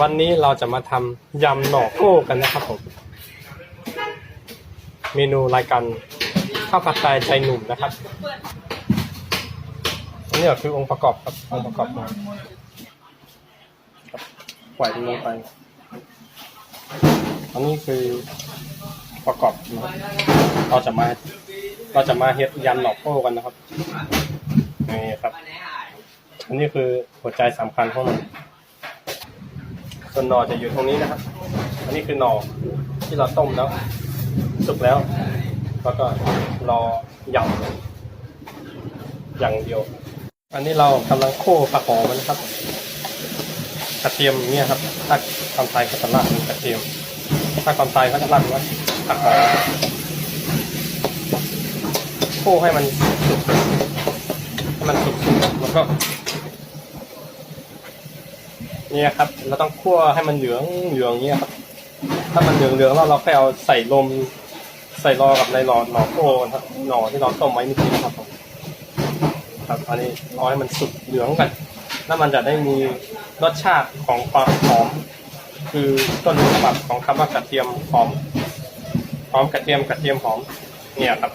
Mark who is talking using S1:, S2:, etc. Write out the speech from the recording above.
S1: วันนี้เราจะมาทำยำหน่อโก้กันนะครับผม เมนูรายการข้าวผัดไทยใจหนุ่มนะครับอันนี้คือองค์ประกอบครับองค์ประกอบนะครับปล่อยลงไป อันนี้คือประกอบนะรบเราจะมาเราจะมาเฮ็ดยำหน่อโก้กันนะครับนี่ครับ อันนี้คือหัวใจสำคัญของมัน ส่วนหน่อจะอยู่ตรงนี้นะครับ อันนี้คือหน่อที่เราต้มแล้ว สุกแล้ว แล้วก็รอหยำอย่างเดียว อันนี้เรากำลังโค่ผักหอมันะครับ กระเทียมเนี่ยครับถ้าคำไทยก็จะราดเป็นกระเทียม ถ้าคำไทยก็จะราดว่าผักหอมโค่ให้มันสุกให้มันสุกๆแล้วก็ เนี่ยครับ เราต้องคั่วให้มันเหลืองเหลืองเนี่ยครับ ถ้ามันเหลืองเหลืองแล้วเราแค่เอาใส่ลม ใส่รอกับในหลอดหน่อโก้นครับหน่อที่เราต้มไว้เมื่อกี้นะครับผมครับอันนี้รอให้มันสุกเหลืองกันแล้วมันจะได้มีรสชาติของความหอม คือต้นฉบับของคำว่ากระเทียมหอมหอมกระเทียมกระเทียมหอมเนี่ยครับ